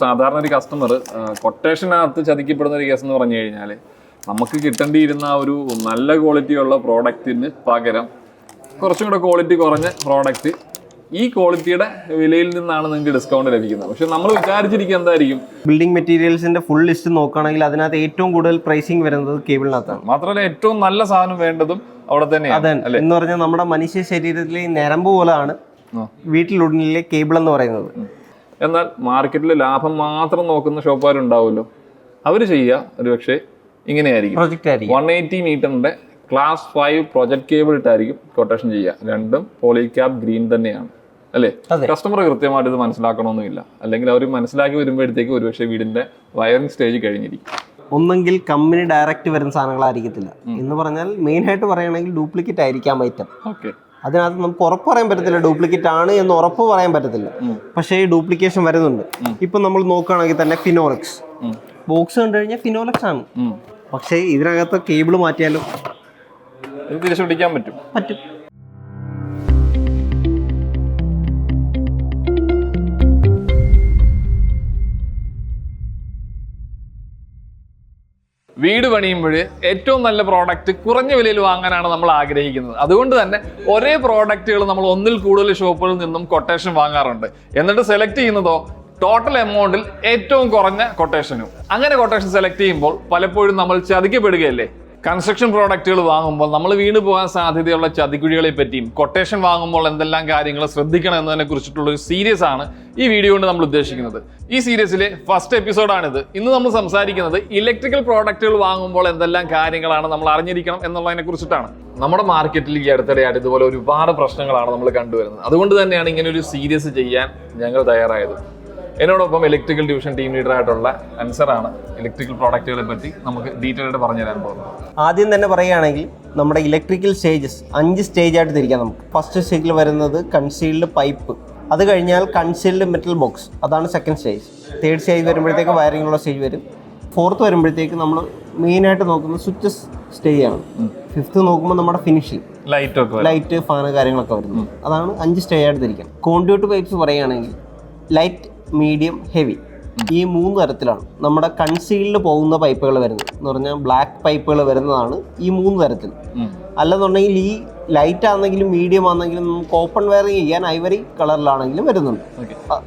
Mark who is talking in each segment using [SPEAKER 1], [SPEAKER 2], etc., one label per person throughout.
[SPEAKER 1] സാധാരണ ഒരു കസ്റ്റമർ കൊട്ടേഷനകത്ത് ചതിക്കപ്പെടുന്ന ഒരു കേസ് എന്ന് പറഞ്ഞു കഴിഞ്ഞാൽ നമുക്ക് കിട്ടേണ്ടിയിരുന്ന ഒരു നല്ല ക്വാളിറ്റിയുള്ള പ്രോഡക്റ്റിന് പകരം കുറച്ചും കൂടെ ക്വാളിറ്റി കുറഞ്ഞ പ്രോഡക്റ്റ് ഈ ക്വാളിറ്റിയുടെ വിലയിൽ നിന്നാണ് നിങ്ങൾക്ക് ഡിസ്കൗണ്ട് ലഭിക്കുന്നത്. പക്ഷെ നമ്മൾ വിചാരിച്ചിരിക്കുക എന്തായിരിക്കും?
[SPEAKER 2] ബിൽഡിംഗ് മെറ്റീരിയൽസിന്റെ ഫുൾ ലിസ്റ്റ് നോക്കുകയാണെങ്കിൽ അതിനകത്ത് ഏറ്റവും കൂടുതൽ പ്രൈസിങ് വരുന്നത് കേബിളിനകത്താണ്.
[SPEAKER 1] മാത്രമല്ല ഏറ്റവും നല്ല സാധനം വേണ്ടതും അവിടെ തന്നെയാണ്
[SPEAKER 2] അതെ. എന്ന് പറഞ്ഞാൽ നമ്മുടെ മനുഷ്യ ശരീരത്തിലെ ഈ ഞരമ്പ് പോലെയാണ് വീട്ടിലുടനിലെ കേബിൾ എന്ന് പറയുന്നത്.
[SPEAKER 1] എന്നാൽ മാർക്കറ്റിൽ ലാഭം മാത്രം നോക്കുന്ന ഷോപ്പുകാരുണ്ടാവുമല്ലോ. അവർ ചെയ്യുക ഒരു പക്ഷേ ഇങ്ങനെയായിരിക്കും വൺ എയ്റ്റി മീറ്ററിന്റെ ക്ലാസ് ഫൈവ് പ്രൊജക്ട് കേബിൾ ഇട്ടായിരിക്കും കൊട്ടേഷൻ ചെയ്യുക. രണ്ടും പോളിക്യാബ് ഗ്രീൻ തന്നെയാണ്. അല്ലേ. കസ്റ്റമർ കൃത്യമായിട്ട് ഇത് മനസ്സിലാക്കണമെന്നില്ല. അല്ലെങ്കിൽ അവർ മനസ്സിലാക്കി വരുമ്പോഴത്തേക്ക് ഒരുപക്ഷെ വീടിന്റെ വയറിംഗ് സ്റ്റേജ് കഴിഞ്ഞിരിക്കും.
[SPEAKER 2] ഒന്നെങ്കിൽ കമ്പനി ഡയറക്റ്റ് വരുന്ന സാധനങ്ങളായിരിക്കത്തില്ല. എന്ന് പറഞ്ഞാൽ മെയിൻ ആയിട്ട് പറയുകയാണെങ്കിൽ ഡ്യൂപ്ലിക്കേറ്റ് ആയിരിക്കാം ഐറ്റം
[SPEAKER 1] ഓക്കെ
[SPEAKER 2] അതിനകത്ത് നമുക്ക് ഉറപ്പ് പറയാൻ പറ്റത്തില്ല ഡ്യൂപ്ലിക്കേറ്റ് ആണ് എന്ന് ഉറപ്പ് പറയാൻ പറ്റത്തില്ല. പക്ഷേ ഈ ഡ്യൂപ്ലിക്കേഷൻ വരുന്നുണ്ട്. ഇപ്പം നമ്മൾ നോക്കുകയാണെങ്കിൽ തന്നെ ഫിനോലക്സ്. ബോക്സ് കണ്ടു കഴിഞ്ഞാൽ ഫിനോലക്സ് ആണ്. പക്ഷേ ഇതിനകത്ത് കേബിൾ മാറ്റിയാലും
[SPEAKER 1] ഇത് തിരിച്ചു പിടിക്കാൻ പറ്റും.
[SPEAKER 2] പറ്റും.
[SPEAKER 1] വീട് പണിയുമ്പോൾ ഏറ്റവും നല്ല പ്രോഡക്റ്റ് കുറഞ്ഞ വിലയിൽ വാങ്ങാനാണ് നമ്മൾ ആഗ്രഹിക്കുന്നത്. അതുകൊണ്ട് തന്നെ ഒരേ പ്രോഡക്റ്റുകൾ നമ്മൾ ഒന്നിൽ കൂടുതൽ ഷോപ്പുകളിൽ നിന്നും കൊട്ടേഷൻ വാങ്ങാറുണ്ട്. എന്നിട്ട് സെലക്ട് ചെയ്യുന്നതോ ടോട്ടൽ എമൗണ്ടിൽ ഏറ്റവും കുറഞ്ഞ കൊട്ടേഷനും അങ്ങനെ കൊട്ടേഷൻ സെലക്ട് ചെയ്യുമ്പോൾ പലപ്പോഴും നമ്മൾ ചതിക്കപ്പെടുകയല്ലേ? കൺസ്ട്രക്ഷൻ പ്രോഡക്റ്റുകൾ വാങ്ങുമ്പോൾ നമ്മൾ വീണ് പോകാൻ സാധ്യതയുള്ള ചതിക്കുഴികളെ പറ്റിയും കൊട്ടേഷൻ വാങ്ങുമ്പോൾ എന്തെല്ലാം കാര്യങ്ങൾ ശ്രദ്ധിക്കണം എന്നതിനെ കുറിച്ചിട്ടുള്ള ഒരു സീരിയസ് ആണ് ഈ വീഡിയോ കൊണ്ട് നമ്മൾ ഉദ്ദേശിക്കുന്നത്. ഈ സീരീസിലെ ഫസ്റ്റ് എപ്പിസോഡാണിത് ഇന്ന് നമ്മൾ സംസാരിക്കുന്നത് ഇലക്ട്രിക്കൽ പ്രോഡക്റ്റുകൾ വാങ്ങുമ്പോൾ എന്തെല്ലാം കാര്യങ്ങളാണ് നമ്മൾ അറിഞ്ഞിരിക്കണം എന്നുള്ളതിനെ കുറിച്ചിട്ടാണ്. നമ്മുടെ മാർക്കറ്റിൽ ഈ അടുത്തിടെയായിട്ട് ഇതുപോലെ ഒരുപാട് പ്രശ്നങ്ങളാണ് നമ്മൾ കണ്ടുവരുന്നത്. അതുകൊണ്ട് തന്നെയാണ് ഇങ്ങനെ ഒരു സീരിയസ് ചെയ്യാൻ ഞങ്ങൾ തയ്യാറായത്. എന്നോടൊപ്പം ഇലക്ട്രിക്കൽ ഡിവിഷൻ ടീം ലീഡർ ആയിട്ടുള്ള അൻസറാണ് ഇലക്ട്രിക്കൽ പ്രോഡക്റ്റുകളെ പറ്റി നമുക്ക് ഡീറ്റെയിൽ ആയിട്ട് പറഞ്ഞു തരാൻ പോകുന്നത്.
[SPEAKER 2] ആദ്യം തന്നെ പറയുകയാണെങ്കിൽ നമ്മുടെ ഇലക്ട്രിക്കൽ സ്റ്റേജസ് അഞ്ച് സ്റ്റേജ് ആയിട്ട് തിരിക്കാം നമുക്ക്. ഫസ്റ്റ് സ്റ്റേജിൽ വരുന്നത് കൺസീൽഡ് പൈപ്പ് അത് കഴിഞ്ഞാൽ കൺസീൽഡ് മെറ്റൽ ബോക്സ് അതാണ് സെക്കൻഡ് സ്റ്റേജ് തേർഡ് സ്റ്റേജ് വരുമ്പോഴത്തേക്ക് വയറിംഗുള്ള സ്റ്റേജ് വരും. ഫോർത്ത് വരുമ്പോഴത്തേക്ക് നമ്മൾ മെയിനായിട്ട് നോക്കുന്നത് സ്വിച്ചസ് സ്റ്റേജ് ആണ്. ഫിഫ്ത്ത് നോക്കുമ്പോൾ നമ്മുടെ ഫിനിഷിംഗ്
[SPEAKER 1] ലൈറ്റ്
[SPEAKER 2] ലൈറ്റ് ഫാന് കാര്യങ്ങളൊക്കെ വരുന്നത് അതാണ് അഞ്ച് സ്റ്റേജ് ആയിട്ട് തിരിക്കാം. കോൺട്യൂട്ട് പൈപ്പ്സ് പറയുകയാണെങ്കിൽ ലൈറ്റ് മീഡിയം ഹെവി ഈ മൂന്ന് തരത്തിലാണ്. നമ്മുടെ കൺസീൽഡ് പോകുന്ന പൈപ്പുകൾ വരുന്നത്. എന്ന് പറഞ്ഞാൽ ബ്ലാക്ക് പൈപ്പുകൾ വരുന്നതാണ് ഈ മൂന്ന് തരത്തിൽ. അല്ലെന്നുണ്ടെങ്കിൽ ഈ ലൈറ്റ് ആണെങ്കിലും മീഡിയം ആണെങ്കിലും നമുക്ക് ഓപ്പൺ വയറിങ് ചെയ്യാൻ ഐവറി കളറിലാണെങ്കിലും വരുന്നുണ്ട്.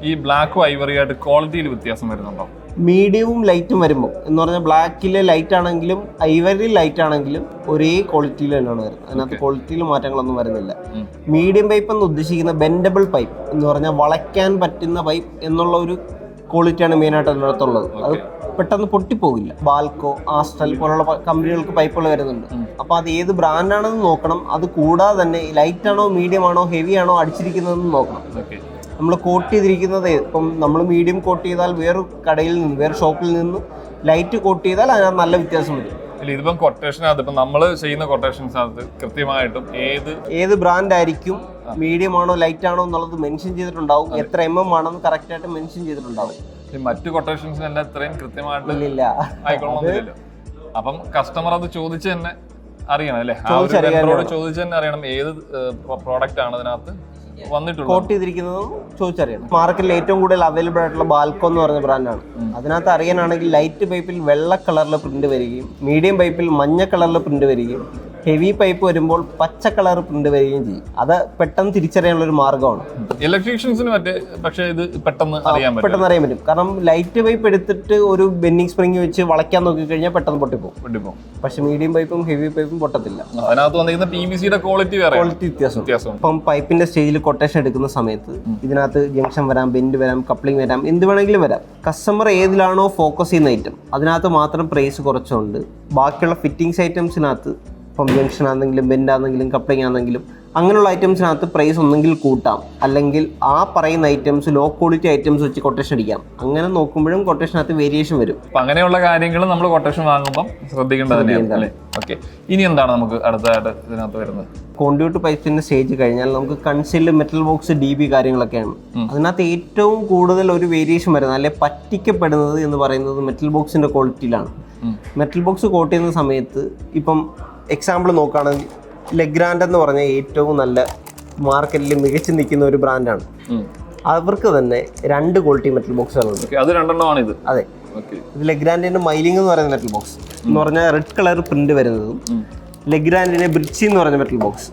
[SPEAKER 1] ഈ ബ്ലാക്കും ഐവറിയായിട്ട് ക്വാളിറ്റിയിൽ വ്യത്യാസം വരുന്നുണ്ടോ?
[SPEAKER 2] മീഡിയവും ലൈറ്റും വരുമ്പോൾ എന്ന് പറഞ്ഞാൽ ബ്ലാക്കിലെ ലൈറ്റ് ആണെങ്കിലും ഐവറി ലൈറ്റ് ആണെങ്കിലും ഒരേ ക്വാളിറ്റിയിൽ തന്നെയാണ് വരുന്നത്. അതിനകത്ത് ക്വാളിറ്റിയിൽ മാറ്റങ്ങളൊന്നും വരുന്നില്ല. മീഡിയം പൈപ്പ് എന്ന് ഉദ്ദേശിക്കുന്ന ബെൻഡബിൾ പൈപ്പ് എന്ന് പറഞ്ഞാൽ വളയ്ക്കാൻ പറ്റുന്ന പൈപ്പ് എന്നുള്ള ഒരു ക്വാളിറ്റിയാണ് മെയിനായിട്ട് അതിനകത്തുള്ളത്. അത് പെട്ടെന്ന് പൊട്ടിപ്പോകില്ല ബാൽക്കോ ആസ്റ്റൽ പോലുള്ള കമ്പനികൾക്ക് പൈപ്പുകൾ വരുന്നുണ്ട്. അപ്പോൾ അത് ഏത് ബ്രാൻഡാണെന്ന് നോക്കണം. അത് കൂടാതെ തന്നെ ലൈറ്റ് ആണോ മീഡിയം ആണോ ഹെവി ആണോ അടിച്ചിരിക്കുന്നതെന്ന് നോക്കണം. നമ്മൾ കോട്ട് ചെയ്തിരിക്കുന്നത് ഇപ്പം നമ്മൾ മീഡിയം കോട്ട് ചെയ്താൽ വേറെ കടയിൽ നിന്ന് വേറെ ഷോപ്പിൽ നിന്ന് ലൈറ്റ് കോട്ട് ചെയ്താൽ അതിനകത്ത് നല്ല വ്യത്യാസം വരും.
[SPEAKER 1] ഇല്ല ഇതിപ്പം കൊട്ടേഷനകത്ത് ഇപ്പം നമ്മൾ ചെയ്യുന്ന കൊട്ടേഷൻസിനകത്ത് കൃത്യമായിട്ടും ഏത്
[SPEAKER 2] ഏത് ബ്രാൻഡ് ആയിരിക്കും മീഡിയം ആണോ ലൈറ്റ് ആണോ എന്നുള്ളത് മെൻഷൻ ചെയ്തിട്ടുണ്ടാവും. എത്ര എം എം ആണെന്ന് കറക്റ്റ് ആയിട്ട് മെൻഷൻ ചെയ്തിട്ടുണ്ടാവും.
[SPEAKER 1] മറ്റു കൊട്ടേഷൻസിനെല്ലാം ഇത്രയും കൃത്യമായിട്ട് അപ്പം കസ്റ്റമർ അത് ചോദിച്ച് തന്നെ അറിയണം അല്ലേ? ചോദിച്ച് തന്നെ അറിയണം ഏത് പ്രോഡക്റ്റ് ആണ് അതിനകത്ത്.
[SPEAKER 2] കോട്ട് ചെയ്തിരിക്കുന്നതും ചോദിച്ചറിയണം. മാർക്കറ്റിൽ ഏറ്റവും കൂടുതൽ അവൈലബിൾ ആയിട്ടുള്ള ബാൽക്കോ എന്ന് പറഞ്ഞ ബ്രാൻഡാണ് അതിനകത്ത് അറിയാനാണെങ്കിൽ ലൈറ്റ് പൈപ്പിൽ വെള്ള കളറിൽ പ്രിന്റ് വരികയും മീഡിയം പൈപ്പിൽ മഞ്ഞ കളറിൽ പ്രിന്റ് വരികയും ഹെവി പൈപ്പ് വരുമ്പോൾ പച്ച കളർ പ്രിന്റ് വരികയും ചെയ്യും. അത് പെട്ടെന്ന് തിരിച്ചറിയാനുള്ള ഒരു മാർഗമാണ്.
[SPEAKER 1] ഇലക്ട്രീഷ്യൻസിന് മറ്റേ പക്ഷേ ഇത് പെട്ടെന്ന് അറിയാൻ പറ്റും
[SPEAKER 2] പെട്ടെന്ന് അറിയാൻ പറ്റും. കാരണം ലൈറ്റ് പൈപ്പ് എടുത്തിട്ട് ഒരു ബെന്നിങ് സ്പ്രിങ് വെച്ച് വളയ്ക്കാൻ നോക്കി കഴിഞ്ഞാൽ പെട്ടെന്ന് പൊട്ടിപ്പോകും
[SPEAKER 1] പൊട്ടിപ്പോ
[SPEAKER 2] പക്ഷെ മീഡിയം പൈപ്പും ഹെവി പൈപ്പും പൊട്ടത്തില്ല.
[SPEAKER 1] അതിനകത്ത് വന്നിരിക്കുന്ന പി വി സിയുടെ ക്വാളിറ്റി വേറെ.
[SPEAKER 2] ക്വാളിറ്റി വ്യത്യാസം.
[SPEAKER 1] വ്യത്യാസമുണ്ട്.
[SPEAKER 2] ഇപ്പം പൈപ്പിന്റെ സ്റ്റേജിൽ കൊട്ടേഷൻ എടുക്കുന്ന സമയത്ത് ഇതിനകത്ത് ജംഗ്ഷൻ വരാം ബെൻഡ് വരാം കപ്ലിംഗ് വരാം എന്ത് വേണമെങ്കിലും വരാം. കസ്റ്റമർ ഏതിലാണോ ഫോക്കസ് ചെയ്യുന്ന ഐറ്റം അതിനകത്ത് മാത്രം പ്രൈസ് കുറച്ചുകൊണ്ട് ബാക്കിയുള്ള ഫിറ്റിംഗ്സ് ഐറ്റംസിനകത്ത് ഇപ്പം ജംഗ്ഷൻ ആണെങ്കിലും ബെൻഡ് ആണെങ്കിലും കപ്ലിംഗ് ആണെങ്കിലും അങ്ങനെയുള്ള ഐറ്റംസിനകത്ത് പ്രൈസ് ഒന്നെങ്കിൽ കൂട്ടാം. അല്ലെങ്കിൽ ആ പറയുന്ന ഐറ്റംസ് ലോ ക്വാളിറ്റി ഐറ്റംസ് വെച്ച് കൊട്ടേഷൻ അടിക്കാം. അങ്ങനെ നോക്കുമ്പോഴും കൊട്ടേഷനകത്ത് വേരിയേഷൻ വരും.
[SPEAKER 1] അപ്പം അങ്ങനെയുള്ള കാര്യങ്ങൾ നമ്മൾ കൊട്ടേഷൻ വാങ്ങുമ്പോൾ ശ്രദ്ധിക്കേണ്ടത് തന്നെയാണ് ഓക്കെ. ഇനി എന്താണ് നമുക്ക് അടുത്തതായിട്ട് ഇതിനകത്ത് വരുന്നത്?
[SPEAKER 2] കോണ്ടിയൂട്ട് പൈപ്പിന്റെ സ്റ്റേജ് കഴിഞ്ഞാൽ നമുക്ക് concealed metal box D B കാര്യങ്ങളൊക്കെയാണ്. അതിനകത്ത് ഏറ്റവും കൂടുതൽ ഒരു വേരിയേഷൻ വരുന്നത് അല്ലെ പറ്റിക്കപ്പെടുന്നത് എന്ന് പറയുന്നത് മെറ്റൽ ബോക്സിന്റെ ക്വാളിറ്റിയിലാണ് മെറ്റൽ ബോക്സ് കോട്ട് ചെയ്യുന്ന സമയത്ത് ഇപ്പം എക്സാമ്പിൾ നോക്കുകയാണെങ്കിൽ ലെഗ്രാൻഡ് എന്ന് പറഞ്ഞ ഏറ്റവും നല്ല മാർക്കറ്റിൽ മികച്ചു നിൽക്കുന്ന ഒരു ബ്രാൻഡാണ് അവർക്ക് തന്നെ രണ്ട് ക്വാളിറ്റി മെറ്റൽ ബോക്സുകളുണ്ട്
[SPEAKER 1] അത് രണ്ടെണ്ണമാണ് ഇത്.
[SPEAKER 2] അതെ. ഇത് ലെഗ്രാൻഡിന്റെ മൈലിംഗ് എന്ന് പറയുന്ന മെറ്റൽ ബോക്സ് എന്ന് പറഞ്ഞാൽ റെഡ് കളർ പ്രിന്റ് വരുന്നതും ലെഗ്രാൻഡിന്റെ ബ്രിച്ചി എന്ന് പറയുന്ന മെറ്റൽ ബോക്സ്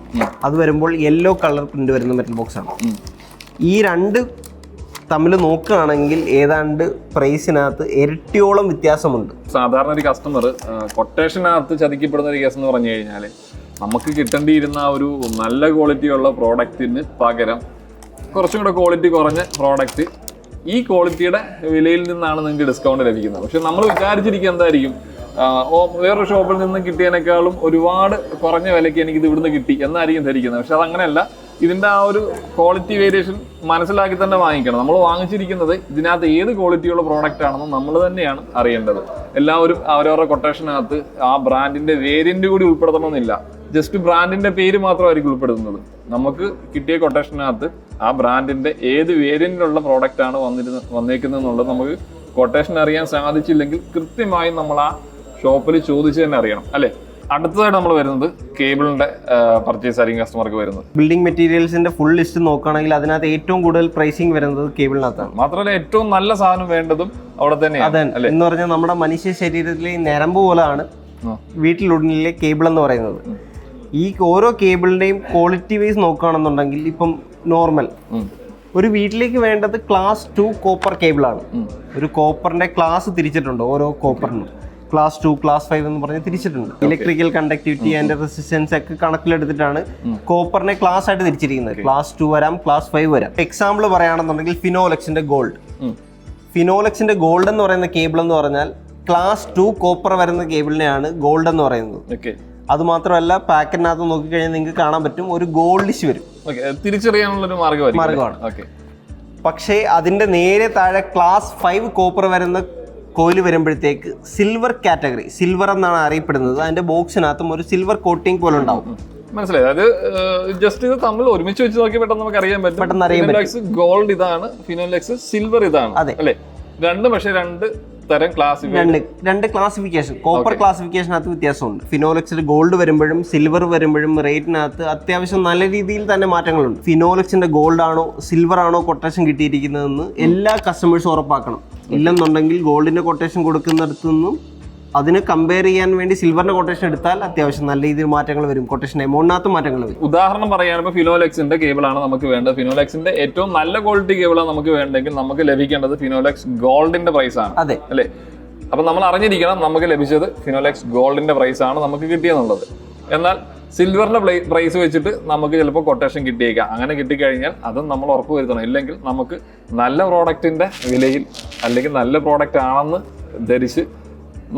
[SPEAKER 2] അത് വരുമ്പോൾ യെല്ലോ കളർ പ്രിന്റ് വരുന്ന മെറ്റൽ ബോക്സ് ആണ്. ഈ രണ്ട് തമ്മിൽ നോക്കുകയാണെങ്കിൽ ഏതാണ്ട് പ്രൈസിനകത്ത് ഇരട്ടിയോളം വ്യത്യാസമുണ്ട്.
[SPEAKER 1] സാധാരണ ഒരു കസ്റ്റമർ കൊട്ടേഷനകത്ത് ചതിക്കപ്പെടുന്ന ഒരു കേസ് എന്ന് പറഞ്ഞു കഴിഞ്ഞാൽ നമുക്ക് കിട്ടേണ്ടിയിരുന്ന ഒരു നല്ല ക്വാളിറ്റിയുള്ള പ്രോഡക്റ്റിന് പകരം കുറച്ചും കൂടെ ക്വാളിറ്റി കുറഞ്ഞ പ്രോഡക്റ്റ് ഈ ക്വാളിറ്റിയുടെ വിലയിൽ നിന്നാണ് നിങ്ങൾക്ക് ഡിസ്കൗണ്ട് ലഭിക്കുന്നത്. പക്ഷെ നമ്മൾ വിചാരിച്ചിരിക്കുക എന്തായിരിക്കും? വേറൊരു ഷോപ്പിൽ നിന്ന് കിട്ടിയതിനേക്കാളും ഒരുപാട് കുറഞ്ഞ വിലയ്ക്ക് എനിക്കിത് ഇവിടുന്ന് കിട്ടി എന്നായിരിക്കും ധരിക്കുന്നത്. പക്ഷെ അതങ്ങനെയല്ല. ഇതിന്റെ ആ ഒരു ക്വാളിറ്റി വേരിയേഷൻ മനസ്സിലാക്കി തന്നെ വാങ്ങിക്കണം. നമ്മൾ വാങ്ങിച്ചിരിക്കുന്നത് ഇതിനകത്ത് ഏത് ക്വാളിറ്റിയുള്ള പ്രോഡക്റ്റ് ആണെന്ന് നമ്മൾ തന്നെയാണ് അറിയേണ്ടത്. എല്ലാവരും അവരവരുടെ കൊട്ടേഷനകത്ത് ആ ബ്രാൻഡിന്റെ വേരിയന്റ് കൂടി ഉൾപ്പെടുത്തണമെന്നില്ല. ജസ്റ്റ് ബ്രാൻഡിന്റെ പേര് മാത്രമായിരിക്കും ഉൾപ്പെടുത്തുന്നത്. നമുക്ക് കിട്ടിയ കൊട്ടേഷനകത്ത് ആ ബ്രാൻഡിന്റെ ഏത് വേരിയന്റിലുള്ള പ്രോഡക്റ്റ് ആണ് വന്നിരുന്ന വന്നേക്കുന്നത് എന്നുള്ളത് നമുക്ക് കൊട്ടേഷൻ അറിയാൻ സാധിച്ചില്ലെങ്കിൽ കൃത്യമായും നമ്മൾ ആ ഷോപ്പിൽ ചോദിച്ച് തന്നെ അറിയണം. അല്ലേ? അടുത്തതായിട്ട് നമ്മൾ വരുന്നത് കേബിളിന്റെ പർച്ചേസ് ആയിരിക്കും കസ്റ്റമർക്ക് വരുന്നത്.
[SPEAKER 2] ബിൽഡിംഗ് മെറ്റീരിയൽസിന്റെ ഫുൾ ലിസ്റ്റ് നോക്കുകയാണെങ്കിൽ അതിനകത്ത് ഏറ്റവും കൂടുതൽ പ്രൈസിംഗ് വരുന്നത് കേബിളിനകത്താണ്.
[SPEAKER 1] മാത്രമല്ല ഏറ്റവും നല്ല സാധനം വേണ്ടതും അവിടെ തന്നെയാണ്
[SPEAKER 2] അതെ. എന്ന് പറഞ്ഞാൽ നമ്മുടെ മനുഷ്യ ശരീരത്തിലെ ഞരമ്പ് പോലാണ് വീട്ടിലുടനിലെ കേബിൾ എന്ന് പറയുന്നത്. ഈ ഓരോ കേബിളിന്റെയും ക്വാളിറ്റി വൈസ് നോക്കുകയാണെന്നുണ്ടെങ്കിൽ ഇപ്പം നോർമൽ ഒരു വീട്ടിലേക്ക് വേണ്ടത് ക്ലാസ് ടു കോപ്പർ കേബിളാണ്. ഒരു കോപ്പറിന്റെ ക്ലാസ് തിരിച്ചിട്ടുണ്ട് ഓരോ കോപ്പറിനും ക്ലാസ് ടു ക്ലാസ് ഫൈവ് എന്ന് പറഞ്ഞ് തിരിച്ചിട്ടുണ്ട്. ഇലക്ട്രിക്കൽ കണ്ടക്ടിവിറ്റി ആൻഡ് റെസിസ്റ്റൻസ് ഒക്കെ കണക്കിലെടുത്തിട്ടാണ് കോപ്പറിനെ ക്ലാസ് ആയിട്ട് തിരിച്ചിരിക്കുന്നത്. ക്ലാസ് ടു വരാം ക്ലാസ് ഫൈവ് വരാം. എക്സാമ്പിൾ പറയുകയാണെന്നുണ്ടെങ്കിൽ ഫിനോലക്സിന്റെ ഗോൾഡ് ഫിനോലക്സിന്റെ ഗോൾഡ് എന്ന് പറയുന്ന കേബിൾ എന്ന് പറഞ്ഞാൽ ക്ലാസ് ടു കോപ്പർ വരുന്ന കേബിളിനെയാണ് ഗോൾഡ് എന്ന് പറയുന്നത്. അത് മാത്രമല്ല പാക്കറ്റിനകത്ത് നോക്കിക്കഴിഞ്ഞാൽ നിങ്ങൾക്ക് കാണാൻ പറ്റും ഒരു ഗോൾഡിഷ് വരും.
[SPEAKER 1] തിരിച്ചറിയാനുള്ള ഒരു. ഓക്കെ
[SPEAKER 2] പക്ഷേ അതിന്റെ നേരെ താഴെ ക്ലാസ് ഫൈവ് കോപ്പർ വരുന്ന കോയിൽ വരുമ്പോഴത്തേക്ക് സിൽവർ കാറ്റഗറി സിൽവർ എന്നാണ് അറിയപ്പെടുന്നത്. അതിന്റെ ബോക്സിനകത്തും ഒരു സിൽവർ കോട്ടിംഗ് പോലെ ഉണ്ടാവും.
[SPEAKER 1] മനസ്സിലായി. അതായത് ജസ്റ്റ് ഇത് തമ്മിൽ ഒരുമിച്ച് വെച്ച് നോക്കി പെട്ടെന്ന് നമുക്ക് അറിയാൻ പറ്റും.
[SPEAKER 2] പെട്ടെന്ന് അറിയാൻ
[SPEAKER 1] ഫിനോലെക്സ് ഗോൾഡ് ഇതാണ് ഫിനോലെക്സ് സിൽവർ ഇതാണ്
[SPEAKER 2] അതെ.
[SPEAKER 1] അല്ലേ? രണ്ട് പക്ഷെ രണ്ട് തരം ക്ലാസിഫിക്കേഷൻ
[SPEAKER 2] രണ്ട് രണ്ട് ക്ലാസിഫിക്കേഷൻ കോപ്പർ ക്ലാസിഫിക്കേഷനകത്ത് വ്യത്യാസമുണ്ട്. ഫിനോലെക്സിൽ ഗോൾഡ് വരുമ്പോഴും സിൽവർ വരുമ്പോഴും റേറ്റിനകത്ത് അത്യാവശ്യം നല്ല രീതിയിൽ തന്നെ മാറ്റങ്ങളുണ്ട്. ഫിനോലെക്സിന്റെ ഗോൾഡ് ആണോ സിൽവർ ആണോ കൊട്ടേഷൻ കിട്ടിയിരിക്കുന്നതെന്ന് എല്ലാ കസ്റ്റമേഴ്സും ഉറപ്പാക്കണം. ഇല്ലെന്നുണ്ടെങ്കിൽ ഗോൾഡിന്റെ കൊട്ടേഷൻ കൊടുക്കുന്നിടത്തു നിന്നും അതിനെ കമ്പയർ ചെയ്യാൻ വേണ്ടി സിൽവറിന്റെ കൊട്ടേഷൻ എടുത്താൽ അത്യാവശ്യം നല്ല രീതിയിൽ മാറ്റങ്ങൾ വരും. കൊട്ടേഷൻ എമൗണ്ടിനകത്ത് മാറ്റങ്ങൾ വരും.
[SPEAKER 1] ഉദാഹരണം പറയുകയാണെങ്കിൽ ഫിനോലെക്സിന്റെ ആണ് നമുക്ക് വേണ്ടത്. ഫിനോലെക്സിന്റെ ഏറ്റവും നല്ല ക്വാളിറ്റി കേബിളാണ് നമുക്ക് വേണ്ടെങ്കിൽ നമുക്ക് ലഭിക്കേണ്ടത് ഫിനോലെക്സ് ഗോൾഡിന്റെ പ്രൈസ് ആണ്.
[SPEAKER 2] അതെ.
[SPEAKER 1] അല്ലേ? അപ്പൊ നമ്മൾ അറിഞ്ഞിരിക്കണം നമുക്ക് ലഭിച്ചത് ഫിനോലെക്സ് ഗോൾഡിന്റെ പ്രൈസ് ആണ് നമുക്ക് കിട്ടിയെന്നുള്ളത്. എന്നാൽ സിൽവറിന്റെ പ്രൈസ് വെച്ചിട്ട് നമുക്ക് ചിലപ്പോൾ കൊട്ടേഷൻ കിട്ടിയേക്കാം. അങ്ങനെ കിട്ടിക്കഴിഞ്ഞാൽ അതും നമ്മൾ ഉറപ്പ് വരുത്തണം. ഇല്ലെങ്കിൽ നമുക്ക് നല്ല പ്രോഡക്റ്റിന്റെ വിലയിൽ അല്ലെങ്കിൽ നല്ല പ്രോഡക്റ്റ് ആണെന്ന് ധരിച്ച്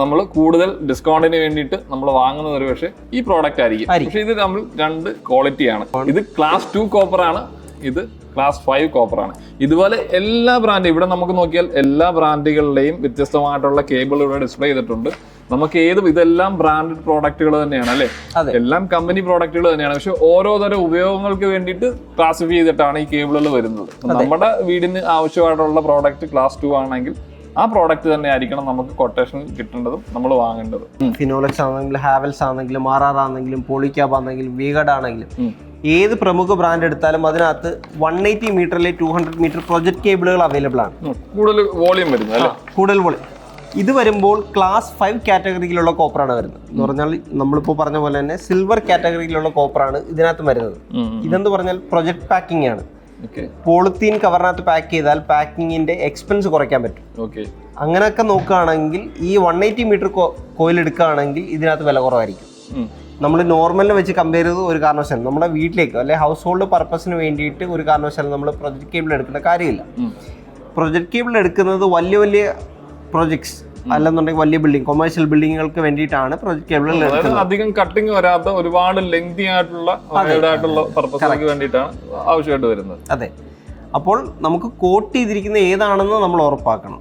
[SPEAKER 1] നമ്മൾ കൂടുതൽ ഡിസ്കൗണ്ടിന് വേണ്ടിയിട്ട് നമ്മൾ വാങ്ങുന്നത് ഒരു പക്ഷേ ഈ പ്രോഡക്റ്റ് ആയിരിക്കും. പക്ഷെ ഇത് നമ്മൾ രണ്ട് ക്വാളിറ്റിയാണ് ഇത് ക്ലാസ് ടു കോപ്പർ ആണ്. ഇത് ക്ലാസ് ഫൈവ് കോപ്പർ ആണ്. ഇതുപോലെ എല്ലാ ബ്രാൻഡും ഇവിടെ നമുക്ക് നോക്കിയാൽ എല്ലാ ബ്രാൻഡുകളുടെയും വ്യത്യസ്തമായിട്ടുള്ള കേബിൾ ഇവിടെ ഡിസ്പ്ലേ ചെയ്തിട്ടുണ്ട്. നമുക്ക് ഏത് ഇതെല്ലാം ബ്രാൻഡഡ് പ്രോഡക്റ്റുകൾ തന്നെയാണ് അല്ലേ? എല്ലാം കമ്പനി പ്രോഡക്റ്റുകൾ തന്നെയാണ്. പക്ഷെ ഓരോ തരം ഉപയോഗങ്ങൾക്ക് വേണ്ടിയിട്ട് ക്ലാസിഫൈ ചെയ്തിട്ടാണ് ഈ കേബിളുകൾ വരുന്നത്. നമ്മുടെ വീടിന് ആവശ്യമായിട്ടുള്ള പ്രോഡക്റ്റ് ക്ലാസ് ടു ആണെങ്കിൽ ആ പ്രോഡക്റ്റ് തന്നെ ആയിരിക്കണം നമുക്ക് കൊട്ടേഷൻ കിട്ടേണ്ടതും നമ്മൾ വാങ്ങേണ്ടതും.
[SPEAKER 2] ഫിനോലെക്സ് ആണെങ്കിലും ഹാവൽസ് ആണെങ്കിലും ആർ ആർ ആണെങ്കിലും പോളിക്യാബ് ആണെങ്കിലും വീഗഡ് ആണെങ്കിലും ഏത് പ്രമുഖ ബ്രാൻഡ് എടുത്താലും അതിനകത്ത് വൺ എയ്റ്റി മീറ്ററിലെ ടു ഹൺഡ്രഡ് മീറ്റർ പ്രൊജക്ട് കേബിളുകൾ അവൈലബിൾ ആണ്.
[SPEAKER 1] കൂടുതൽ വോളിയം വരുന്നത്
[SPEAKER 2] കൂടുതൽ പോലെ ഇത് വരുമ്പോൾ ക്ലാസ് ഫൈവ് കാറ്റഗറിയിലുള്ള കോപ്പറാണ് വരുന്നത്. എന്ന് പറഞ്ഞാൽ നമ്മളിപ്പോൾ പറഞ്ഞ പോലെ തന്നെ സിൽവർ കാറ്റഗറിയിലുള്ള കോപ്പറാണ് ഇതിനകത്ത് വരുന്നത്. ഇതെന്ന് പറഞ്ഞാൽ പ്രൊജക്ട് പാക്കിംഗ് ആണ്. പോളിത്തീൻ കവറിനകത്ത് പാക്ക് ചെയ്താൽ പാക്കിങ്ങിന്റെ എക്സ്പെൻസ് കുറയ്ക്കാൻ പറ്റും. അങ്ങനെയൊക്കെ നോക്കുകയാണെങ്കിൽ ഈ വൺ എയ്റ്റി മീറ്റർ കോയിൽ എടുക്കുകയാണെങ്കിൽ ഇതിനകത്ത് വില കുറവായിരിക്കും. നമ്മൾ നോർമലിനെ വെച്ച് കമ്പയർ ചെയ്ത് ഒരു കാരണവശാലും നമ്മുടെ വീട്ടിലേക്ക് അല്ലെ ഹൗസ് ഹോൾഡ് പർപ്പസിന് വേണ്ടിയിട്ട് ഒരു കാരണവശാലും നമ്മൾ പ്രൊജക്ട് കേബിൾ എടുക്കേണ്ട കാര്യമില്ല. പ്രൊജക്ട് കേബിൾ എടുക്കുന്നത് വലിയ വലിയ പ്രൊജക്ട്സ് അല്ലെന്നുണ്ടെങ്കിൽ വലിയ ബിൽഡിംഗ് കൊമേഴ്ഷ്യൽ ബിൽഡിങ്ങുകൾക്ക് വേണ്ടിയിട്ടാണ് പ്രൊജക്ട് കേബിളുകൾ എടുക്കുന്നത്.
[SPEAKER 1] അധികം കട്ടിങ് വരാത്ത ഒരുപാട് ലെങ്തി ആയിട്ടുള്ള ആയിട്ടുള്ള പർപ്പസിലേക്ക് വേണ്ടിയിട്ടാണ് ആവശ്യമായിട്ട് വരുന്നത്.
[SPEAKER 2] അതെ. അപ്പോൾ നമുക്ക് കോട്ട് ചെയ്തിരിക്കുന്ന ഏതാണെന്ന് നമ്മൾ ഉറപ്പാക്കണം.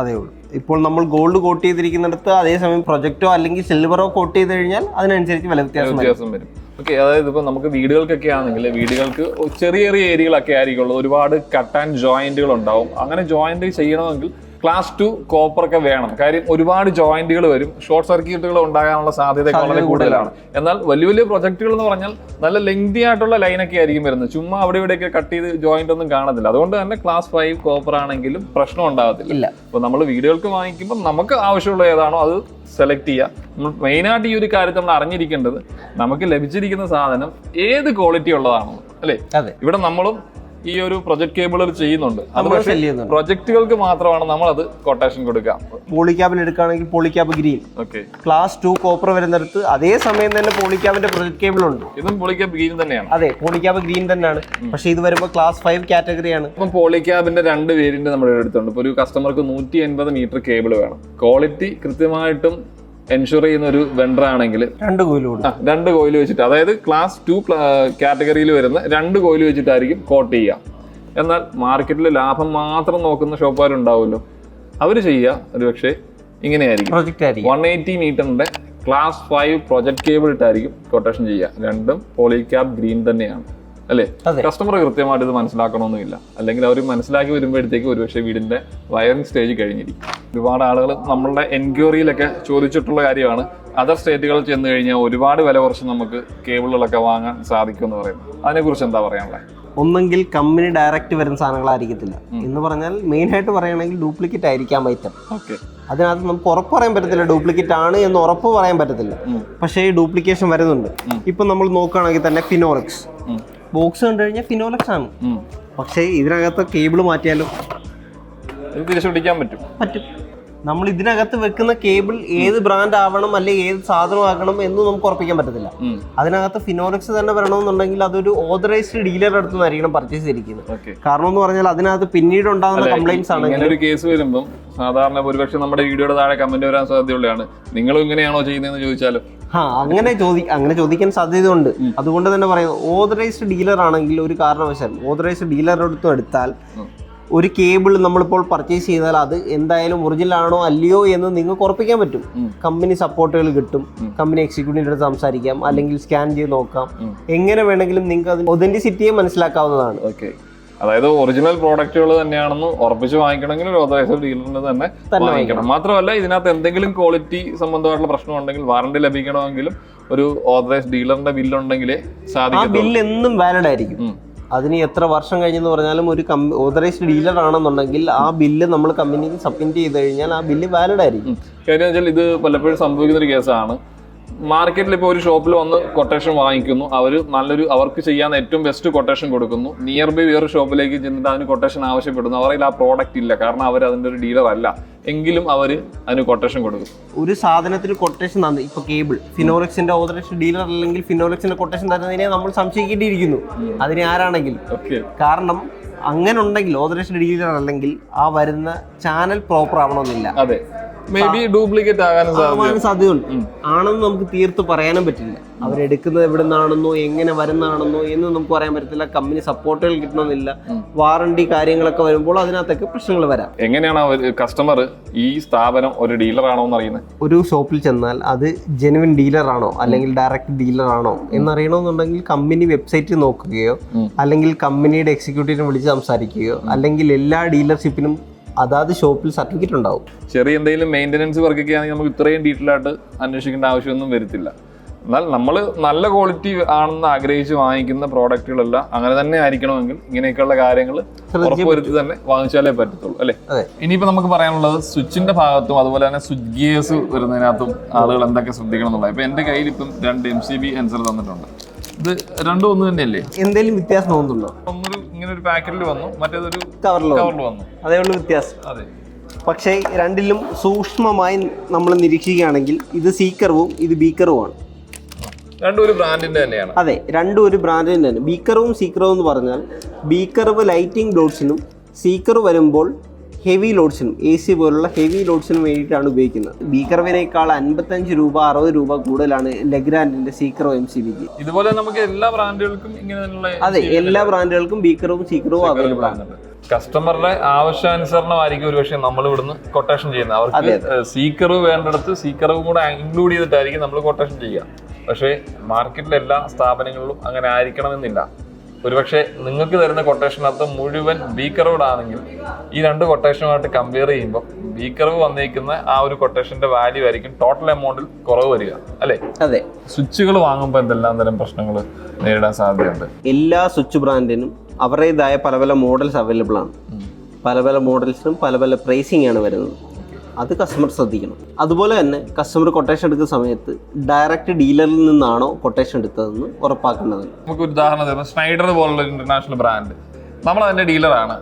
[SPEAKER 2] അതേ ഉള്ളൂ. ഇപ്പോൾ നമ്മൾ ഗോൾഡ് കോട്ട് ചെയ്തിരിക്കുന്നിടത്ത് അതേസമയം പ്രൊജക്റ്റോ അല്ലെങ്കിൽ സിൽവറോ കോട്ട് ചെയ്ത് കഴിഞ്ഞാൽ അതിനനുസരിച്ച് വില വ്യത്യാസം വരും.
[SPEAKER 1] ഓക്കെ അതായത് ഇപ്പോൾ നമുക്ക് വീടുകൾക്കൊക്കെ ആണെങ്കിൽ വീടുകൾക്ക് ചെറിയ ചെറിയ ഏരിയകളൊക്കെ ആയിരിക്കുള്ളൂ. ഒരുപാട് കട്ട് ആൻഡ് ജോയിന്റുകൾ ഉണ്ടാവും. അങ്ങനെ ജോയിന്റ് ചെയ്യണമെങ്കിൽ ക്ലാസ് ടു കോപ്പർ ഒക്കെ വേണം. കാര്യം ഒരുപാട് ജോയിന്റുകൾ വരും. ഷോർട്ട് സർക്യൂട്ടുകൾ ഉണ്ടാകാനുള്ള സാധ്യത വളരെ കൂടുതലാണ്. എന്നാൽ വലിയ വലിയ പ്രൊജക്ടുകൾ എന്ന് പറഞ്ഞാൽ നല്ല ലെങ്തി ആയിട്ടുള്ള ലൈനൊക്കെ ആയിരിക്കും വരുന്നത്. ചുമ്മാ അവിടെ ഇവിടെയൊക്കെ കട്ട് ചെയ്ത് ജോയിന്റ് ഒന്നും കാണത്തില്ല. അതുകൊണ്ട് തന്നെ ക്ലാസ് ഫൈവ് കോപ്പർ ആണെങ്കിലും പ്രശ്നം ഉണ്ടാകത്തില്ല.
[SPEAKER 2] അപ്പൊ
[SPEAKER 1] അപ്പോൾ നമ്മൾ വീടുകൾക്ക് വാങ്ങിക്കുമ്പോൾ നമുക്ക് ആവശ്യമുള്ള ഏതാണോ അത് സെലക്ട് ചെയ്യുക നമ്മൾ മെയിനായിട്ട് ഈ ഒരു കാര്യത്തിൽ നമ്മൾ അറിഞ്ഞിരിക്കേണ്ടത് നമുക്ക് ലഭിച്ചിരിക്കുന്ന സാധനം ഏത് ക്വാളിറ്റി ഉള്ളതാണോ അല്ലേ? ഇവിടെ നമ്മളും ഈ ഒരു പ്രൊജക്ട് കേബിൾ ചെയ്യുന്നുണ്ട്. അത് പക്ഷേ പ്രൊജക്ടുകൾക്ക് മാത്രമാണ് നമ്മൾ അത് കൊട്ടേഷൻ കൊടുക്കുക.
[SPEAKER 2] പോളിക്യാബിൽ എടുക്കുകയാണെങ്കിൽ Polycab green
[SPEAKER 1] okay
[SPEAKER 2] class two copper വരുന്നിടത്ത് അതേ സമയം തന്നെ പോളിക്യാബിന്റെ പ്രൊജക്ട് കേബിൾ ഉണ്ട്.
[SPEAKER 1] ഇതും പോളിക്യാബ് ഗ്രീൻ തന്നെയാണ്.
[SPEAKER 2] അതെ പോളിക്യാബ് ഗ്രീൻ തന്നെയാണ്. പക്ഷേ ഇത് വരുമ്പോൾ ക്ലാസ് ഫൈവ് കാറ്റഗറിയാണ്
[SPEAKER 1] ഇപ്പം പോളിക്യാബിന്റെ രണ്ട് വേരിയന്റ് നമ്മുടെ അടുത്തുണ്ട്. ഇപ്പോൾ ഒരു കസ്റ്റമർക്ക് നൂറ്റി എൺപത് മീറ്റർ കേബിൾ വേണം. ക്വാളിറ്റി കൃത്യമായിട്ടും എൻഷുർ ചെയ്യുന്ന ഒരു വെണ്ടർ ആണെങ്കിൽ
[SPEAKER 2] രണ്ട് കോയിലും
[SPEAKER 1] രണ്ട് കോയിൽ വെച്ചിട്ട് അതായത് ക്ലാസ് ടു കാറ്റഗറിയിൽ വരുന്ന രണ്ട് കോയിൽ വെച്ചിട്ടായിരിക്കും കോട്ട് ചെയ്യുക. എന്നാൽ മാർക്കറ്റിൽ ലാഭം മാത്രം നോക്കുന്ന ഷോപ്പുകാരുണ്ടാവുമല്ലോ അവർ ചെയ്യുക ഒരു പക്ഷേ ഇങ്ങനെയായിരിക്കും വൺ എയ്റ്റി മീറ്ററിന്റെ ക്ലാസ് ഫൈവ് പ്രൊജക്ട് കേബിൾ ഇട്ടായിരിക്കും കൊട്ടേഷൻ ചെയ്യുക. രണ്ടും പോളിക്യാബ് ഗ്രീൻ തന്നെയാണ്. അല്ലേ. കസ്റ്റമർ കൃത്യമായിട്ട് ഇത് മനസ്സിലാക്കണമെന്നില്ല അല്ലെങ്കിൽ അവർ മനസ്സിലാക്കി വരുമ്പോഴത്തേക്ക് ഒരുപക്ഷെ വീടിന്റെ വയറിംഗ് സ്റ്റേജ് കഴിഞ്ഞിരിക്കും. ഒരുപാട് ആളുകൾ നമ്മളുടെ എൻക്വയറിയിലൊക്കെ ചോദിച്ചിട്ടുള്ള കാര്യമാണ്. അതർ സ്റ്റേറ്റുകളിൽ ചെന്ന് കഴിഞ്ഞാൽ ഒരുപാട് വില കുറച്ച് നമുക്ക് കേബിളുകളൊക്കെ വാങ്ങാൻ സാധിക്കും എന്ന് പറയുന്നത്. അതിനെക്കുറിച്ച് എന്താ പറയാനുള്ളത്?
[SPEAKER 2] ഒന്നെങ്കിൽ കമ്പനി ഡയറക്റ്റ് വരുന്ന സാധനങ്ങളായിരിക്കത്തില്ല. എന്ന് പറഞ്ഞാൽ മെയിൻ ആയിട്ട് പറയുകയാണെങ്കിൽ ഡ്യൂപ്ലിക്കേറ്റ് ആയിരിക്കാം ഐറ്റം
[SPEAKER 1] ഓക്കെ.
[SPEAKER 2] അതിനകത്ത് നമുക്ക് ഉറപ്പ് പറയാൻ പറ്റത്തില്ല ഡ്യൂപ്ലിക്കേറ്റ് ആണ് എന്ന് ഉറപ്പ് പറയാൻ പറ്റത്തില്ല. പക്ഷേ ഈ ഡ്യൂപ്ലിക്കേഷൻ വരുന്നുണ്ട്. ഇപ്പം നമ്മൾ നോക്കുകയാണെങ്കിൽ തന്നെ ഫിനോറക്സ് ബോക്സ് കണ്ടു കഴിഞ്ഞാൽ ഫിനോലക്സ് ആണ് പക്ഷേ ഇതിനകത്ത് കേബിൾ മാറ്റിയാലോ
[SPEAKER 1] ഇത് തിരിച്ചു പിടിക്കാൻ പറ്റും.
[SPEAKER 2] പറ്റും. നമ്മൾ ഇതിനകത്ത് വെക്കുന്ന കേബിൾ ഏത് ബ്രാൻഡ് ആവണം അല്ലെങ്കിൽ ഏത് സാധനം ആകണം എന്ന് നമുക്ക് ഉറപ്പിക്കാൻ പറ്റത്തില്ല. അതിനകത്ത് ഫിനോലക്സ് തന്നെ വരണമെന്നുണ്ടെങ്കിൽ അതൊരു ഓതറൈസ്ഡ് ഡീലറുടെ അടുത്ത് നിന്നായിരിക്കണം പർച്ചേസ് ചെയ്തിരിക്കുന്നത്. കാരണം എന്ന് പറഞ്ഞാൽ അതിനകത്ത് പിന്നീട് ഉണ്ടാകുന്ന കംപ്ലൈൻസ് ആണ്.
[SPEAKER 1] ഒരു കേസ് വരുമ്പോൾ സാധാരണ ഒരുപക്ഷെ നമ്മുടെ വീഡിയോയുടെ താഴെ കമന്റ് വരാൻ സാധ്യതയുള്ളതാണ്. നിങ്ങളും ഇങ്ങനെയാണോ ചെയ്യുന്നതെന്ന് ചോദിച്ചാലും
[SPEAKER 2] ആ അങ്ങനെ ചോദി അങ്ങനെ ചോദിക്കാൻ സാധ്യതയുണ്ട്. അതുകൊണ്ട് തന്നെ പറയാം ഓതറൈസ്ഡ് ഡീലർ ആണെങ്കിൽ ഒരു കാരണവശാലും ഓതറൈസ്ഡ് ഡീലറുടെ അടുത്തും എടുത്താൽ ഒരു കേബിൾ നമ്മളിപ്പോൾ പർച്ചേസ് ചെയ്താൽ അത് എന്തായാലും ഒറിജിനൽ ആണോ അല്ലയോ എന്ന് നിങ്ങൾക്ക് ഉറപ്പിക്കാൻ പറ്റും. കമ്പനി സപ്പോർട്ടുകൾ കിട്ടും. കമ്പനി എക്സിക്യൂട്ടീവ് അടുത്ത് സംസാരിക്കാം. അല്ലെങ്കിൽ സ്കാൻ ചെയ്ത് നോക്കാം. എങ്ങനെ വേണമെങ്കിലും നിങ്ങൾക്ക് അതിന് ഒതന്റിസിറ്റിയെ മനസ്സിലാക്കാവുന്നതാണ്.
[SPEAKER 1] ഓക്കെ അതായത് ഒറിജിനൽ പ്രോഡക്റ്റുകൾ തന്നെയാണെന്ന് ഉറപ്പിച്ച് വാങ്ങിക്കണമെങ്കിൽ ഒരു ഓതറൈസ്ഡ് ഡീലറിന് തന്നെ വാങ്ങിക്കണം. മാത്രമല്ല ഇതിനകത്ത് എന്തെങ്കിലും ക്വാളിറ്റി സംബന്ധമായിട്ടുള്ള പ്രശ്നം ഉണ്ടെങ്കിൽ വാറണ്ടി ലഭിക്കണമെങ്കിലും ഒരു ഓതറൈസ്ഡ് ഡീലറിന്റെ ബില്ലുണ്ടെങ്കിലേ സാധിക്കത്തുള്ളൂ.
[SPEAKER 2] ബില്ല് എന്നും വാലിഡ് ആയിരിക്കും. അതിന് എത്ര വർഷം കഴിഞ്ഞെന്ന് പറഞ്ഞാലും ഒരു കമ്പ ഓതറൈസ്ഡ് ഡീലർ ആണെന്നുണ്ടെങ്കിൽ ആ ബില്ല് നമ്മൾ കമ്പനിക്ക് സബ്മിറ്റ് ചെയ്ത് കഴിഞ്ഞാൽ ആ ബില്ല് വാലിഡ് ആയിരിക്കും.
[SPEAKER 1] കാര്യം വെച്ചാൽ ഇത് പലപ്പോഴും സംഭവിക്കുന്ന ഒരു കേസാണ് മാർക്കറ്റിൽ ഇപ്പോൾ ഒരു ഷോപ്പിൽ വന്ന് കൊട്ടേഷൻ വാങ്ങിക്കുന്നു. അവർ നല്ലൊരു അവർക്ക് ചെയ്യാൻ ഏറ്റവും ബെസ്റ്റ് കൊട്ടേഷൻ കൊടുക്കുന്നു. നിയർ ബൈ വേറെ ഷോപ്പിലേക്ക് ചെന്നിട്ട് അതിന് കൊട്ടേഷൻ ആവശ്യപ്പെടുന്നു. അവരിൽ ആ പ്രോഡക്റ്റ് ഇല്ല. കാരണം അവർ അതിന്റെ ഒരു ഡീലർ അല്ല. എങ്കിലും അവർ അതിന് കൊട്ടേഷൻ കൊടുക്കും.
[SPEAKER 2] ഒരു സാധനത്തിന് കൊട്ടേഷൻ തന്നു. ഇപ്പൊ കേബിൾ ഫിനോലക്സിന്റെ ഓതറൈസ്ഡ് ഡീലർ അല്ലെങ്കിൽ ഫിനോലക്സിന്റെ കൊട്ടേഷൻ തരുന്നതിനെ നമ്മൾ സംശയിക്കേണ്ടിയിരിക്കുന്നു. അതിനെ ആരാണെങ്കിലും
[SPEAKER 1] ഓക്കെ
[SPEAKER 2] കാരണം അങ്ങനെ ഉണ്ടെങ്കിൽ ഓതറൈസ്ഡ് ഡീലർ അല്ലെങ്കിൽ ആ വരുന്ന ചാനൽ പ്രോപ്പർ ആവണമെന്നില്ല.
[SPEAKER 1] അതെ. മേ ബി ഡ്യൂപ്ലിക്കേറ്റ് ആകാനും
[SPEAKER 2] സാധ്യതയുണ്ട്. ആണെന്ന് നമുക്ക് തീർത്ത് പറയാനും പറ്റില്ല. അവരെടുക്കുന്നത് എവിടെ നിന്നാണെന്നോ എങ്ങനെ വരുന്നാണെന്നോ എന്ന് നമുക്ക് പറയാൻ പറ്റത്തില്ല. കമ്പനി സപ്പോർട്ടുകൾ കിട്ടണമെന്നില്ല. വാറണ്ടി കാര്യങ്ങളൊക്കെ വരുമ്പോൾ അതിനകത്തൊക്കെ പ്രശ്നങ്ങൾ വരാം.
[SPEAKER 1] എങ്ങനെയാണ് കസ്റ്റമർ ഈ സ്ഥാപനം ഒരു ഡീലർ ആണോ എന്ന് അറിയുന്നത്?
[SPEAKER 2] ഒരു ഷോപ്പിൽ ചെന്നാൽ അത് ജെനുവിൻ ഡീലർ ആണോ അല്ലെങ്കിൽ ഡയറക്റ്റ് ഡീലർ ആണോ എന്നറിയണമെന്നുണ്ടെങ്കിൽ കമ്പനി വെബ്സൈറ്റ് നോക്കുകയോ അല്ലെങ്കിൽ കമ്പനിയുടെ എക്സിക്യൂട്ടീവിനെ വിളിച്ച് സംസാരിക്കുകയോ അല്ലെങ്കിൽ എല്ലാ ഡീലർഷിപ്പിനും അതാത് ഷോപ്പിൽ സർട്ടിഫിക്കറ്റ് ഉണ്ടാവും.
[SPEAKER 1] ചെറിയ എന്തെങ്കിലും മെയിന്റനൻസ് വർക്കൊക്കെ ആണെങ്കിൽ നമുക്ക് ഇത്രയും ഡീറ്റെയിൽ ആയിട്ട് അന്വേഷിക്കേണ്ട ആവശ്യമൊന്നും വരത്തില്ല. എന്നാൽ നമ്മൾ നല്ല ക്വാളിറ്റി ആണെന്ന് ആഗ്രഹിച്ച് വാങ്ങിക്കുന്ന പ്രോഡക്റ്റുകളെല്ലാം അങ്ങനെ തന്നെ ആയിരിക്കണമെങ്കിൽ ഇങ്ങനെയൊക്കെയുള്ള കാര്യങ്ങൾ ഉറപ്പുവരുത്തി തന്നെ വാങ്ങിച്ചാലേ പറ്റത്തുള്ളൂ അല്ലേ. ഇനിയിപ്പോൾ നമുക്ക് പറയാനുള്ളത് സ്വിച്ചിന്റെ ഭാഗത്തും അതുപോലെ തന്നെ സ്വിച്ച് ഗിയേഴ്സ് വരുന്നതിനകത്തും ആളുകൾ എന്തൊക്കെ ശ്രദ്ധിക്കണം എന്നുള്ളത്. ഇപ്പം എന്റെ കയ്യിൽ ഇപ്പം രണ്ട് എം സി ബി ആൻസർ തന്നിട്ടുണ്ട്. ഇത് രണ്ടും ഒന്ന് തന്നെയല്ലേ?
[SPEAKER 2] എന്തെങ്കിലും വ്യത്യാസം തോന്നുന്നുണ്ടോ?
[SPEAKER 1] ഒന്നൊരു ഇങ്ങനെ ഒരു പാക്കറ്റിൽ വന്നു. മറ്റേതൊരു
[SPEAKER 2] കവറിൽ
[SPEAKER 1] കവറിൽ വന്നു.
[SPEAKER 2] അതേ ഉള്ളൂ വ്യത്യാസം.
[SPEAKER 1] അതെ.
[SPEAKER 2] പക്ഷേ രണ്ടിലും സൂക്ഷ്മമായി നമ്മൾ നിരീക്ഷിക്കുകയാണെങ്കിൽ ഇത് സീക്കറും ഇത് ബീക്കറുമാണ്.
[SPEAKER 1] രണ്ടും ഒരു ബ്രാൻഡിന്റെ തന്നെയാണ്.
[SPEAKER 2] അതെ രണ്ടും ഒരു ബ്രാൻഡിന്റെ തന്നെ ബീക്കറും സീക്കറും എന്ന് പറഞ്ഞാൽ ബീക്കർവ് ലൈറ്റിംഗ് ഡോട്ട്സിനും സീക്കർ വരുമ്പോൾ ഹെവി ലോഡ്സിനും എ സി പോലുള്ള ഹെവി ലോഡ്സിനും വേണ്ടിയിട്ടാണ് ഉപയോഗിക്കുന്നത്. ബീക്കർവിനേക്കാൾ അൻപത്തഞ്ച് രൂപ അറുപത് രൂപ കൂടുതലാണ് ലെഗ്രാൻഡിന്റെ സീക്രോ എം സി ബിക്ക്
[SPEAKER 1] ഇതുപോലെ നമുക്ക് എല്ലാ ബ്രാൻഡുകൾക്കും ഇങ്ങനെയുള്ള
[SPEAKER 2] അതെ എല്ലാ ബ്രാൻഡുകൾക്കും ബീക്കറും സീക്രവും അവൈലബിൾ ആണ്.
[SPEAKER 1] കസ്റ്റമറുടെ ആവശ്യാനുസരണമായിരിക്കും ഒരുപക്ഷെ നമ്മൾ ഇവിടുന്ന് കൊട്ടേഷൻ ചെയ്യുന്നത്. അവർക്ക് സീക്കറ് വേണ്ടിടത്ത് സീക്കറും കൂടെ ഇൻക്ലൂഡ് ചെയ്തിട്ടായിരിക്കും നമ്മൾ കൊട്ടേഷൻ ചെയ്യുക. പക്ഷേ മാർക്കറ്റിലെ എല്ലാ സ്ഥാപനങ്ങളിലും അങ്ങനെ ആയിരിക്കണമെന്നില്ല. ഒരുപക്ഷെ നിങ്ങൾക്ക് തരുന്ന കൊട്ടേഷനകത്ത് മുഴുവൻ ബീക്കറോട് ആണെങ്കിൽ ഈ രണ്ട് കൊട്ടേഷനുമായിട്ട് കമ്പയർ ചെയ്യുമ്പോൾ ബീക്കർ വന്നിരിക്കുന്ന ആ ഒരു കൊട്ടേഷന്റെ വാല്യൂ ആയിരിക്കും ടോട്ടൽ എമൗണ്ടിൽ കുറവ് വരിക അല്ലേ?
[SPEAKER 2] അതെ.
[SPEAKER 1] സ്വിച്ചുകൾ വാങ്ങുമ്പോൾ എന്തെല്ലാം തരം പ്രശ്നങ്ങൾ നേരിടാൻ സാധ്യതയുണ്ട്?
[SPEAKER 2] എല്ലാ സ്വിച്ച് ബ്രാൻഡിനും അവരുടേതായ പല പല മോഡൽസ് അവൈലബിൾ ആണ്. പല പല മോഡൽസിനും പല പല പ്രൈസിംഗ് ആണ് വരുന്നത്. അത് കസ്റ്റമർ ശ്രദ്ധിക്കണം. അതുപോലെ തന്നെ കസ്റ്റമർ കൊട്ടേഷൻ എടുക്കുന്ന സമയത്ത് ഡയറക്റ്റ് ഡീലറിൽ നിന്നാണോ കൊട്ടേഷൻ എടുത്തതെന്ന് ഉറപ്പാക്കേണ്ടതുണ്ട്
[SPEAKER 1] നമുക്ക് ഒരു ഉദാഹരണം സ്നൈഡർ പോലുള്ള ഇന്റർനാഷണൽ ബ്രാൻഡ് നമ്മൾ അതിന്റെ ഡീലറാണ്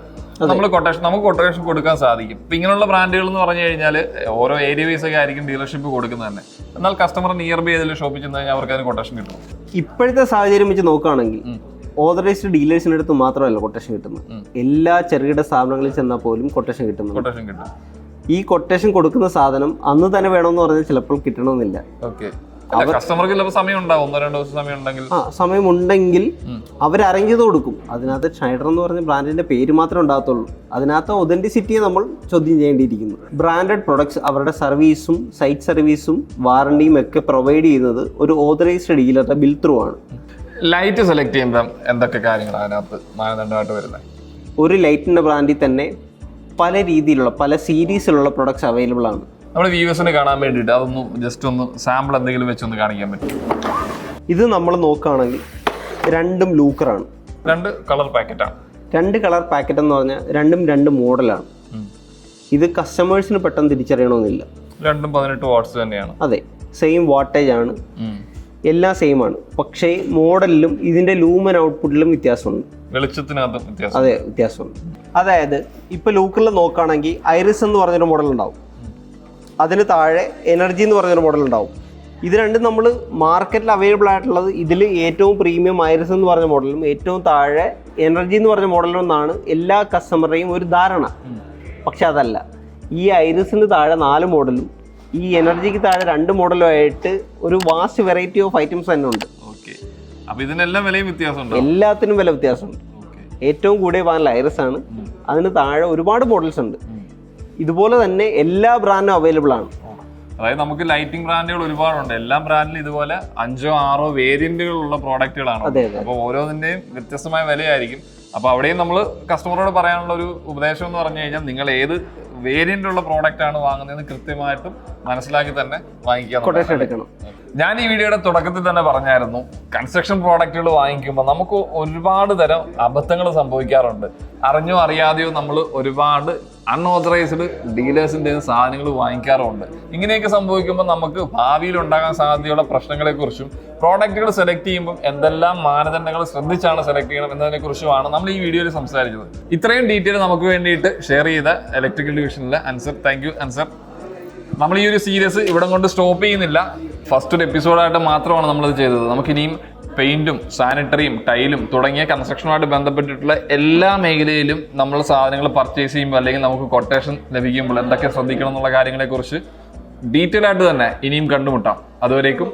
[SPEAKER 1] നമ്മൾ കൊട്ടേഷൻ നമുക്ക് കൊട്ടേഷൻ കൊടുക്കാൻ സാധിക്കും. ഇപ്പൊ ഇങ്ങനെയുള്ള ബ്രാൻഡുകൾ എന്ന് പറഞ്ഞു കഴിഞ്ഞാൽ ഓരോ ഏരിയ വൈസ് ഒക്കെ ആയിരിക്കും ഡീലർഷിപ്പ് കൊടുക്കുന്നത് തന്നെ. എന്നാൽ കസ്റ്റമർ നിയർ ബൈ ഏതെങ്കിലും ഷോപ്പിൽ ചെന്ന് കഴിഞ്ഞാൽ അവർക്ക് അതിന് കൊട്ടേഷൻ കിട്ടും.
[SPEAKER 2] ഇപ്പോഴത്തെ സാഹചര്യം വെച്ച് നോക്കുകയാണെങ്കിൽ ഓതറൈസ്ഡ് ഡീലേഴ്സിന്റെ അടുത്ത് മാത്രമല്ല കൊട്ടേഷൻ കിട്ടുന്നത്. എല്ലാ ചെറുകിട സ്ഥാപനങ്ങളിൽ ചെന്നാൽ പോലും കൊട്ടേഷൻ കിട്ടുന്നു
[SPEAKER 1] കൊട്ടേഷൻ കിട്ടും.
[SPEAKER 2] ഈ കൊട്ടേഷൻ കൊടുക്കുന്ന സാധനം അന്ന് തന്നെ വേണമെന്ന് പറഞ്ഞാൽ ചിലപ്പോൾ കിട്ടണമെന്നില്ല.
[SPEAKER 1] കസ്റ്റമർക്ക് സമയം ഉണ്ടാവും രണ്ടോ ദിവസം സമയം ഉണ്ടെങ്കിൽ.
[SPEAKER 2] ആ സമയമുണ്ടെങ്കിൽ
[SPEAKER 1] ഉം.
[SPEAKER 2] അവർ അറേഞ്ച് ചെയ്ത് കൊടുക്കും. അതിനകത്ത് ഷൈഡർ എന്ന് പറഞ്ഞ ബ്രാൻഡിന്റെ പേര് മാത്രമേ ഉണ്ടാകത്തുള്ളൂ. അതിനകത്ത് ഒതന്റിസിറ്റിയെ നമ്മൾ ചോദ്യം ചെയ്യേണ്ടിയിരിക്കുന്നു. ബ്രാൻഡഡ് പ്രൊഡക്ട്സ് അവരുടെ സർവീസും സൈറ്റ് സർവീസും വാറണ്ടിയും ഒക്കെ പ്രൊവൈഡ് ചെയ്യുന്നത് ഒരു ഓതറൈസ്ഡ് ഡീലറുടെ ബിൽ ത്രൂ ആണ്.
[SPEAKER 1] ലൈറ്റ് സെലക്ട് ചെയ്യുമ്പോൾ എന്തൊക്കെ കാര്യങ്ങളാണ് അതിനകത്ത് മാനദണ്ഡമായിട്ട് വരുന്നത്?
[SPEAKER 2] ഒരു ലൈറ്റിന്റെ ബ്രാൻഡിൽ തന്നെ പല രീതിയിലുള്ള പല സീരീസിലുള്ള പ്രൊഡക്ട്സ് അവൈലബിൾ ആണ്.
[SPEAKER 1] നമ്മുടെ വ്യൂവേഴ്സിന് കാണാൻ വേണ്ടിയിട്ട് അതൊന്ന് ജസ്റ്റ് ഒന്ന് സാമ്പിൾ എന്തെങ്കിലും വെച്ച് ഒന്ന് കാണിക്കാൻ പറ്റും.
[SPEAKER 2] ഇത് നമ്മൾ നോക്കുകയാണെങ്കിൽ രണ്ടും ലൂക്കറാണ്
[SPEAKER 1] രണ്ട് കളർ പാക്കറ്റാണ്
[SPEAKER 2] രണ്ട് കളർ പാക്കറ്റ് എന്ന് പറഞ്ഞാൽ രണ്ടും രണ്ട് മോഡലാണ് ഇത് കസ്റ്റമേഴ്സിന് പെട്ടെന്ന് തിരിച്ചറിയണമെന്നില്ല.
[SPEAKER 1] രണ്ടും പതിനെട്ട് വാട്ട്സ് തന്നെയാണ്.
[SPEAKER 2] അതെ സെയിം വാട്ടേജ് ആണ്. എല്ലാം സെയിം ആണ്. പക്ഷേ മോഡലിലും ഇതിന്റെ ലൂമൻ ഔട്ട്പുട്ടിലും വ്യത്യാസമുണ്ട്.
[SPEAKER 1] വെളിച്ചത്തിനകത്ത് വ്യത്യാസം.
[SPEAKER 2] അതെ വ്യത്യാസമുണ്ട്. അതായത് ഇപ്പോൾ ലൂക്കറിൽ നോക്കുകയാണെങ്കിൽ ഐറിസ് എന്ന് പറഞ്ഞൊരു മോഡൽ ഉണ്ടാവും. അതിന് താഴെ എനർജി എന്ന് പറഞ്ഞൊരു മോഡൽ ഉണ്ടാവും. ഇത് രണ്ടും നമ്മൾ മാർക്കറ്റിൽ അവൈലബിൾ ആയിട്ടുള്ളത് ഇതിൽ ഏറ്റവും പ്രീമിയം ഐറിസ് എന്ന് പറഞ്ഞ മോഡലും ഏറ്റവും താഴെ എനർജി എന്ന് പറഞ്ഞ മോഡലും എന്നാണ് എല്ലാ കസ്റ്റമറേയും ഒരു ധാരണ. പക്ഷെ അതല്ല. ഈ ഐറിസിന് താഴെ നാല് മോഡലും ഈ എനർജിക്ക് താഴെ രണ്ട് മോഡലും ആയിട്ട് ഒരു വാസ്റ്റ് വെറൈറ്റി ഓഫ് ഐറ്റംസ് തന്നെ ഉണ്ട്.
[SPEAKER 1] അപ്പൊ ഇതിനെല്ലാം വിലയും വ്യത്യാസമുണ്ട്?
[SPEAKER 2] എല്ലാത്തിനും വില വ്യത്യാസമുണ്ട്. ഏറ്റവും കൂടിയ പാനൽ ഐറിസ് ആണ്. അതിന് താഴെ ഒരുപാട് മോഡൽസ് ഉണ്ട്. ഇതുപോലെ തന്നെ എല്ലാ ബ്രാൻഡും അവൈലബിൾ ആണ്.
[SPEAKER 1] അതായത് നമുക്ക് ലൈറ്റിംഗ് ബ്രാൻഡുകൾ ഒരുപാടുണ്ട്. എല്ലാ ബ്രാൻഡിലും ഇതുപോലെ അഞ്ചോ ആറോ വേരിയന്റുകളുള്ള പ്രോഡക്റ്റുകളാണ്. അപ്പോൾ ഓരോന്നിന്റെയും വ്യത്യസ്തമായ വിലയായിരിക്കും. അപ്പൊ അവിടെയും നമ്മൾ കസ്റ്റമറോട് പറയാനുള്ള ഒരു ഉപദേശം എന്ന് പറഞ്ഞു കഴിഞ്ഞാൽ നിങ്ങൾ ഏത് വേരിയന്റ് ഉള്ള പ്രോഡക്റ്റ് ആണ് വാങ്ങുന്നതെന്ന് കൃത്യമായിട്ടും മനസ്സിലാക്കി തന്നെ
[SPEAKER 2] വാങ്ങിക്കുക എടുക്കണം.
[SPEAKER 1] ഞാൻ ഈ വീഡിയോയുടെ തുടക്കത്തിൽ തന്നെ പറഞ്ഞായിരുന്നു കൺസ്ട്രക്ഷൻ പ്രോഡക്റ്റുകൾ വാങ്ങിക്കുമ്പോൾ നമുക്ക് ഒരുപാട് തരം അബദ്ധങ്ങൾ സംഭവിക്കാറുണ്ട്. അറിഞ്ഞോ അറിയാതെയോ നമ്മൾ ഒരുപാട് അൺഓതറൈസ്ഡ് ഡീലേഴ്സിന്റെ സാധനങ്ങൾ വാങ്ങിക്കാറുമുണ്ട്. ഇങ്ങനെയൊക്കെ സംഭവിക്കുമ്പോൾ നമുക്ക് ഭാവിയിൽ ഉണ്ടാകാൻ സാധ്യതയുള്ള പ്രശ്നങ്ങളെക്കുറിച്ചും പ്രോഡക്റ്റുകൾ സെലക്ട് ചെയ്യുമ്പോൾ എന്തെല്ലാം മാനദണ്ഡങ്ങൾ ശ്രദ്ധിച്ചാണ് സെലക്ട് ചെയ്യണം എന്നതിനെക്കുറിച്ചുമാണ് നമ്മൾ ഈ വീഡിയോയിൽ സംസാരിച്ചത്. ഇത്രയും ഡീറ്റെയിൽ നമുക്ക് വേണ്ടിയിട്ട് ഷെയർ ചെയ്ത ഇലക്ട്രിക്കൽ ഡിവിഷനിലെ അൻസർ താങ്ക് യു അൻസർ. നമ്മൾ ഈ ഒരു സീരീസ് ഇവിടം കൊണ്ട് സ്റ്റോപ്പ് ചെയ്യുന്നില്ല. ഫസ്റ്റ് ഒരു എപ്പിസോഡായിട്ട് മാത്രമാണ് നമ്മളത് ചെയ്തത്. നമുക്കിനിയും പെയിന്റും സാനിറ്ററിയും ടൈലും തുടങ്ങിയ കൺസ്ട്രക്ഷനുമായിട്ട് ബന്ധപ്പെട്ടിട്ടുള്ള എല്ലാ മേഖലയിലും നമ്മൾ സാധനങ്ങൾ പർച്ചേസ് ചെയ്യുമ്പോൾ അല്ലെങ്കിൽ നമുക്ക് കൊട്ടേഷൻ ലഭിക്കുമ്പോൾ എന്തൊക്കെ ശ്രദ്ധിക്കണം എന്നുള്ള കാര്യങ്ങളെക്കുറിച്ച് ഡീറ്റെയിൽ ആയിട്ട് തന്നെ ഇനിയും കണ്ടുമുട്ടാം. അതുവരേക്കും